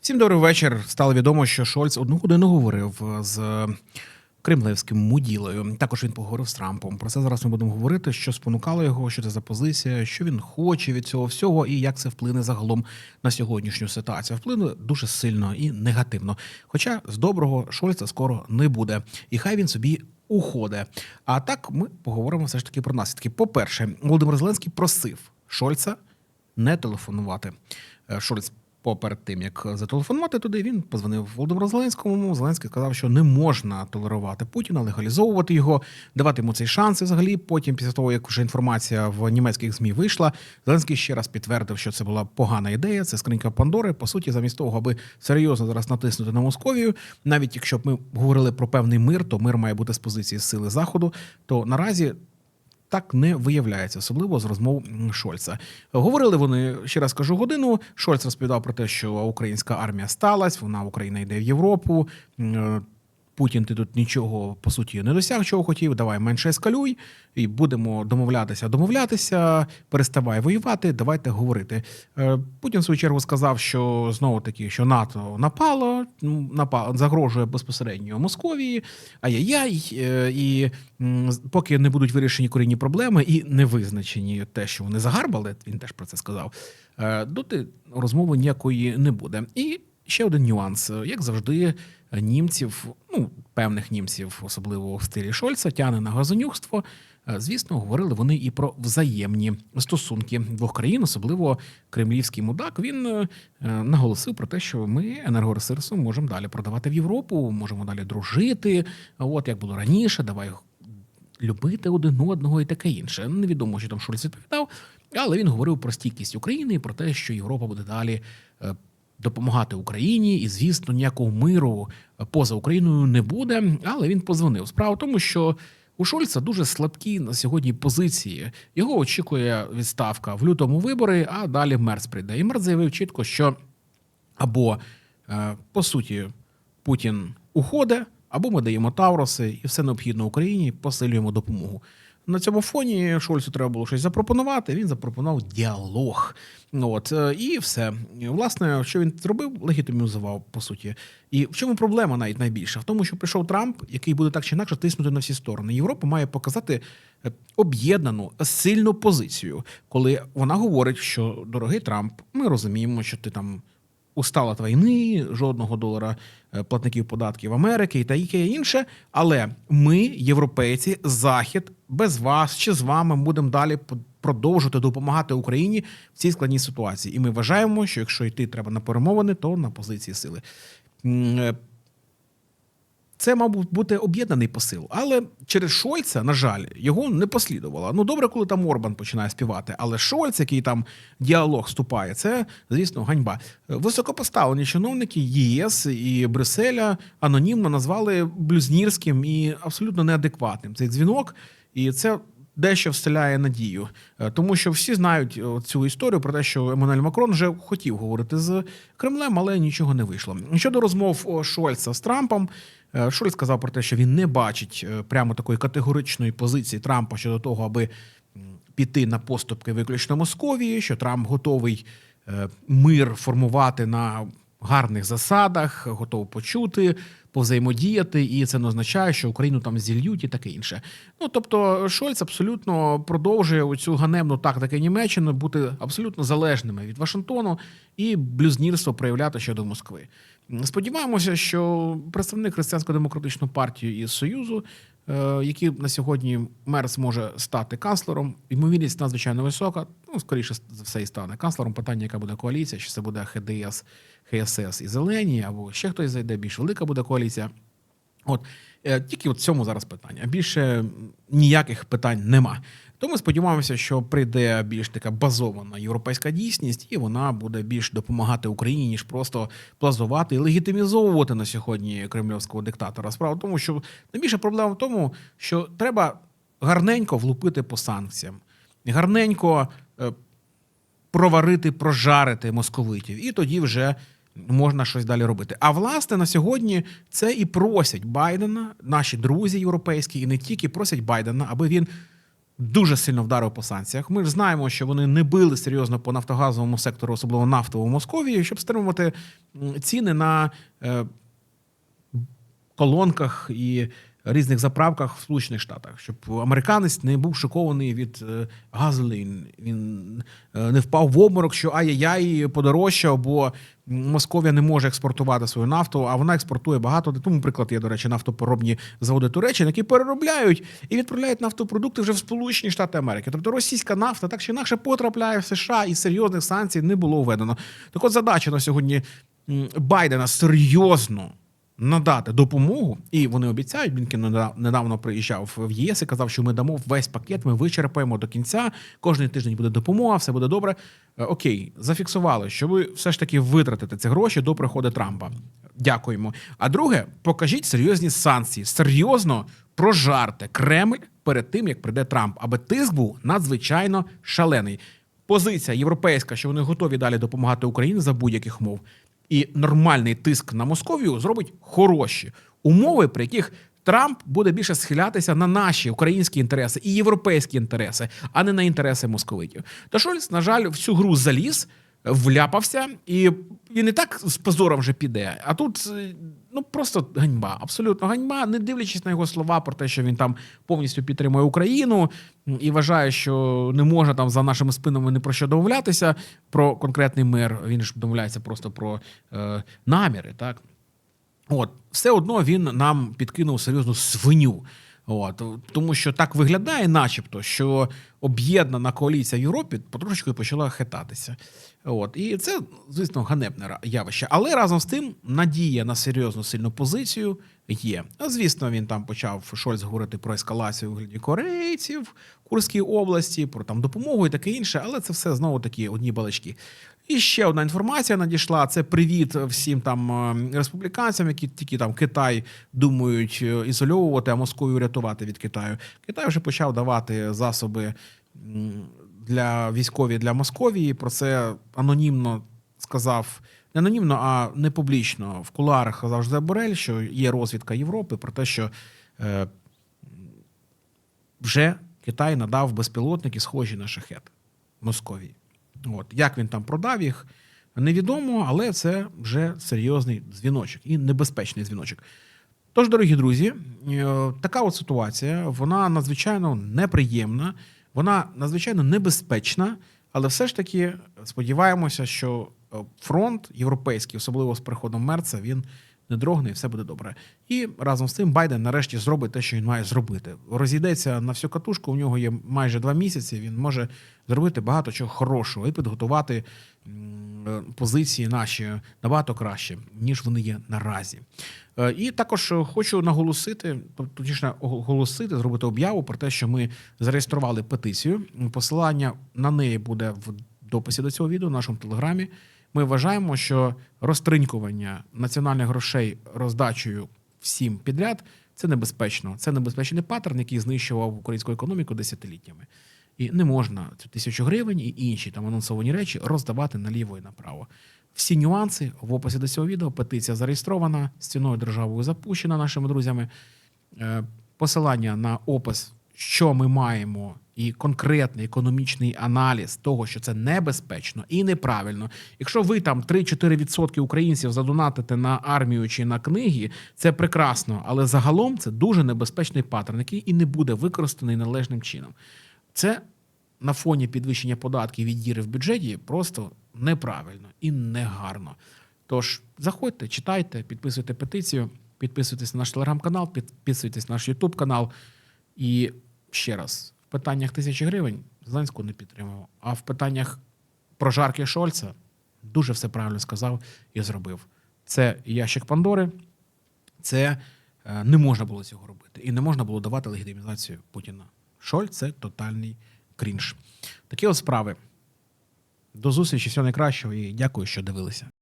Всім добрий вечір. Стало відомо, що Шольц одну годину говорив з кремлевським муділою. Також він поговорив з Трампом. Про це зараз ми будемо говорити, що спонукало його, що це за позиція, що він хоче від цього всього, і як це вплине загалом на сьогоднішню ситуацію. Вплине дуже сильно і негативно. Хоча з доброго Шольца скоро не буде, і хай він собі. Уходить. А так ми поговоримо все ж таки про наслідки. По-перше, Володимир Зеленський просив Шольца не телефонувати. Е, Шольц поперед тим, як зателефонувати туди, він позвонив Володимиру Зеленському. Зеленський сказав, що не можна толерувати Путіна, легалізовувати його, давати йому цей шанс. І взагалі, потім, після того, як вже інформація в німецьких змі вийшла, Зеленський ще раз підтвердив, що це була погана ідея. Це скринька Пандори. По суті, замість того, аби серйозно зараз натиснути на Московію, навіть якщо б ми говорили про певний мир, то мир має бути з позиції сили заходу. То наразі так не виявляється, особливо з розмов Шольца. Говорили вони ще раз кажу годину. Шольц розповідав про те, що українська армія сталась, вона Україна йде в Європу. Путін, ти тут нічого по суті не досяг, чого хотів. Давай менше ескалюй, і будемо домовлятися, домовлятися. Переставай воювати. Давайте говорити. Е, Путін в свою чергу сказав, що знову таки, що НАТО напало, ну, напало загрожує безпосередньо Московії. Ай-яй-яй, е, і поки не будуть вирішені корінні проблеми і не визначені те, що вони загарбали, він теж про це сказав. е, Доти розмови ніякої не буде. І ще один нюанс: як завжди, німців, ну певних німців, особливо в стилі Шольца, тяне на газонюхство. Е, Звісно, говорили вони і про взаємні стосунки двох країн, особливо кремлівський мудак. Він е, наголосив про те, що ми енергоресурси можемо далі продавати в Європу, можемо далі дружити. От як було раніше, давай любити один одного і таке інше. Невідомо, що там Шольц відповідав, але він говорив про стійкість України і про те, що Європа буде далі е, допомагати Україні, і звісно, ніякого миру поза Україною не буде. Але він позвонив. Справа в тому, що у Шольца дуже слабкі на сьогодні позиції. Його очікує відставка в лютому вибори, а далі Мерц прийде. І Мерц заявив чітко, що або е, по суті Путін уходить, або ми даємо Тавроси і все необхідне Україні, посилюємо допомогу. На цьому фоні Шольцу треба було щось запропонувати. Він запропонував діалог. Ну, От е, і все. Власне, що він зробив, легітимізував по суті. І в чому проблема навіть найбільша? В тому, що прийшов Трамп, який буде так чи інакше тиснути на всі сторони. Європа має показати е, об'єднану сильну позицію, коли вона говорить, що дорогий Трамп, ми розуміємо, що ти там устала від війни, жодного долара е, платників податків Америки і таке інше. Але ми, європейці, захід, без вас чи з вами будемо далі продовжувати допомагати Україні в цій складній ситуації. І ми вважаємо, що якщо йти треба на перемовини, то на позиції сили. Це, мабуть, бути об'єднаний посил. Але через Шольца, на жаль, його не послідувало. Ну, добре, коли там Орбан починає співати, але Шольц, який там діалог вступає, це, звісно, ганьба. Високопоставлені чиновники ЄС і Брюсселя анонімно назвали блюзнірським і абсолютно неадекватним цей дзвінок. І це дещо вселяє надію, Е, тому що всі знають е, цю історію про те, що Еммануель Макрон вже хотів говорити з Кремлем, але нічого не вийшло. Щодо розмов Шольца з Трампом, е, Шольц сказав про те, що він не бачить прямо такої категоричної позиції Трампа щодо того, аби піти на поступки виключно Московії, що Трамп готовий мир формувати на гарних засадах, готовий почути, повзаємодіяти, і це не означає, що Україну там зільють і таке інше. Ну тобто, Шольц абсолютно продовжує оцю ганебну тактику Німеччини бути абсолютно залежними від Вашингтону і блюзнірство проявляти щодо Москви. Сподіваємося, що представник християнсько-демократичної партії із Союзу, е, який на сьогодні мер може стати канцлером, ймовірність надзвичайно висока. Ну, скоріше за все і стане канцлером. Питання, яка буде коаліція, чи це буде ХДС, ХСС і Зелені, або ще хтось зайде, більш велика буде коаліція. От е, тільки в цьому зараз питання. Більше ніяких питань нема. Тому сподіваємося, що прийде більш така базована європейська дійсність, і вона буде більш допомагати Україні, ніж просто плазувати і легітимізовувати на сьогодні кремлівського диктатора. Справа в тому, що найбільша проблема в тому, що треба гарненько влупити по санкціям, гарненько е, проварити, прожарити московитів, і тоді вже можна щось далі робити. А власне на сьогодні це і просять Байдена, наші друзі європейські, і не тільки просять Байдена, аби він дуже сильно вдарив по санкціях. Ми ж знаємо, що вони не били серйозно по нафтогазовому сектору, особливо нафтовому Московії, щоб стримувати ціни на е, колонках і різних заправках в Сполучених Штатах, щоб американець не був шокований від е, газолін. Він е, не впав в обморок, що ай-яй-яй подорожчав, бо Московія не може експортувати свою нафту, а вона експортує багато. Тому приклад є, до речі, нафтопоробні заводи Туреччини, які переробляють і відправляють нафтопродукти вже в Сполучені Штати Америки. Тобто російська нафта так чи інакше потрапляє в США і серйозних санкцій не було введено. Так от задача на сьогодні Байдена серйозно надати допомогу, і вони обіцяють. Блінкен неда- недавно приїжджав в ЄС і казав, що ми дамо весь пакет, ми вичерпаємо до кінця. Кожний тиждень буде допомога, все буде добре. Е, Окей, зафіксували, що ви все ж таки витратите ці гроші до приходу Трампа. Дякуємо. А друге, покажіть серйозні санкції. Серйозно прожарте Кремль перед тим, як прийде Трамп, аби тиск був надзвичайно шалений. Позиція європейська, що вони готові далі допомагати Україні за будь-яких умов і нормальний тиск на Московію зробить хороші умови, при яких Трамп буде більше схилятися на наші українські інтереси і європейські інтереси, а не на інтереси московитів. Та Шольц, на жаль, всю гру заліз, вляпався, і він і так з позором вже піде. А тут е, ну просто ганьба, абсолютно ганьба, не дивлячись на його слова про те, що він там повністю підтримує Україну і вважає, що не може там за нашими спинами ні про що домовлятися про конкретний мир. Він ж домовляється просто про е, наміри, так. От, все одно він нам підкинув серйозну свиню. От, тому що так виглядає, начебто, що об'єднана коаліція в Європі потрошечку почала хитатися. От, і це, звісно, ганебне явище. Але разом з тим надія на серйозну сильну позицію є. А звісно, він там почав Шольц говорити про ескалацію вигляді корейців в Курській області, про там допомогу і таке інше, але це все знову такі одні балачки. І ще одна інформація надійшла. Це привіт всім там е, республіканцям, які тільки там Китай думають е, ізольовувати, а Московію рятувати від Китаю. Китай вже почав давати засоби для військові для Московії. Про це анонімно сказав. Не анонімно, а не публічно в куларах Жозеп Борель, що є розвідка Європи про те, що е, вже Китай надав безпілотники, схожі на шахет Московії. От як він там продав їх, невідомо, але це вже серйозний дзвіночок і небезпечний дзвіночок. Тож, дорогі друзі, е, така от ситуація, вона надзвичайно неприємна, вона надзвичайно небезпечна, але все ж таки сподіваємося, що е, фронт європейський, особливо з приходом Мерца, він не дрогне і все буде добре. І разом з тим Байден нарешті зробить те, що він має зробити. Розійдеться на всю катушку. У нього є майже два місяці. Він може зробити багато чого хорошого і підготувати е, позиції наші набагато краще, ніж вони є наразі. Е, І також е, хочу наголосити, точніше, оголосити, зробити об'яву про те, що ми зареєстрували петицію. Посилання на неї буде в дописі до цього відео в нашому телеграмі. Ми вважаємо, що розтринькування національних грошей роздачею всім підряд це небезпечно. Це небезпечний паттерн, який знищував українську економіку десятиліттями. І не можна цю тисячу гривень і інші там анонсовані речі роздавати наліво і направо. Всі нюанси в описі до цього відео. Петиція зареєстрована, стіною державою запущена нашими друзями. Е, Посилання на опис, що ми маємо, і конкретний економічний аналіз того, що це небезпечно і неправильно. Якщо ви там 3-4% українців задонатите на армію чи на книги, це прекрасно, але загалом це дуже небезпечний паттерн, який і не буде використаний належним чином. Це на фоні підвищення податків від діри в бюджеті просто неправильно і негарно. Тож заходьте, читайте, підписуйте петицію, підписуйтесь на наш телеграм-канал, підписуйтесь на наш Ютуб канал. І ще раз, питаннях тисячі гривень Зеленського не підтримував, а в питаннях прожарки Шольца дуже все правильно сказав і зробив. Це ящик Пандори, це е, не можна було цього робити. І не можна було давати легітимізацію Путіна. Шольц це тотальний крінж. Такі от справи. До зустрічі, всього найкращого і дякую, що дивилися.